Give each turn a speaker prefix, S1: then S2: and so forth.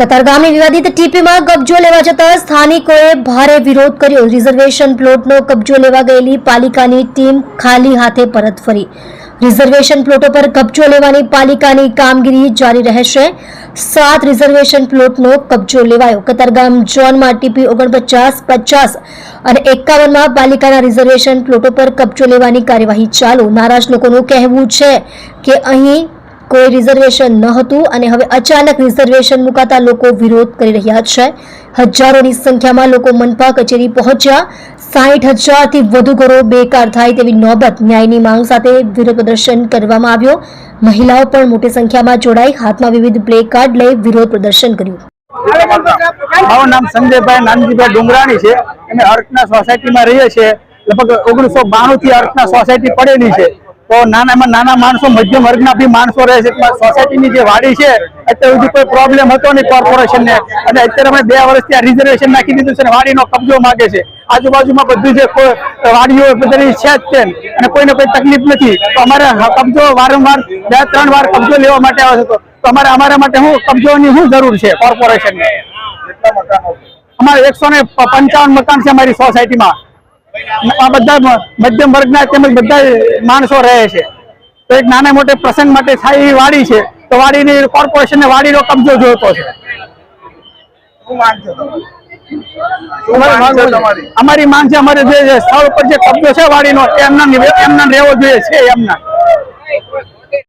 S1: કતારગામની વિવાદિત ટીપીમાં કબજો લેવા જતા સ્થાનિકોએ ભારે વિરોધ કર્યો. રિઝર્વેશન પ્લોટનો કબજો લેવા ગયેલી પાલિકાની ટીમ ખાલી હાથે પરત ફરી. રિઝર્વેશન પ્લોટો પર કબજો લેવાની પાલિકાની કામગીરી જારી રહેશે. સાત રિઝર્વેશન પ્લોટનો કબજો લેવાયો. કતારગામ ઝોનમાં ટીપી ઓગણપચાસ, પચાસ અને એકાવનમાં પાલિકાના રિઝર્વેશન પ્લોટો પર કબજો લેવાની કાર્યવાહી ચાલુ. નારાજ લોકોનું કહેવું છે કે અહીં કોઈ રિઝર્વેશન ન હતું અને હવે અચાનક રિઝર્વેશન મુકાતા લોકો વિરોધ કરી રહ્યા છે. હજારોની સંખ્યામાં લોકો મનપા કચેરી પહોંચ્યા. સાઠ હજારથી વધુ ઘરો બેકાર થાય તેવી નોબત ન્યાયની માંગ સાથે વિરોધ પ્રદર્શન કરવામાં આવ્યો. મહિલાઓ પણ મોટી સંખ્યામાં જોડાઈ હાથમાં વિવિધ પ્લે કાર્ડ લઈ વિરોધ પ્રદર્શન કર્યું.
S2: મારું નામ સંજયભાઈ નાનજીભાઈ ડુંગરાણી છે. અમે અર્થના સોસાયટીમાં રહીએ છીએ. લગભગ ઓગણીસો બાણું થી અર્થના સોસાયટી પડેલી છે. તો નાનામાં નાના માણસો, મધ્યમ વર્ગના બી માણસો રહે છે. સોસાયટીની જે વાડી છે, અત્યાર સુધી કોઈ પ્રોબ્લેમ હતો નહીં કોર્પોરેશનને અને અત્યારે અમે બે વર્ષથી આ રિઝર્વેશન નાખી દીધું છે અને વાડીનો કબજો માગે છે. આજુબાજુમાં બધું જે વાડીઓ બધાની છે જ તેમ. અને કોઈને કોઈ તકલીફ નથી. તો અમારે કબજો વારંવાર બે ત્રણ વાર કબજો લેવા માટે આવે છે તો અમારે અમારા માટે શું કબજોની શું જરૂર છે કોર્પોરેશનને અમારે એકસો ને પંચાવન મકાન છે અમારી સોસાયટીમાં આ બધા મધ્યમ વર્ગના તેમજ બધા માણસો રહે છે. તો એક નાના મોટે પ્રસંગ માટે થાય એવી વાડી છે તો વાડીની કોર્પોરેશનને વાડીનો કબજો જોઈતો છે. અમારી માંગ છે. અમારી જે સ્થળ ઉપર જે કબજો છે વાડીનો એમના એમના રહેવો જોઈએ છે એમના.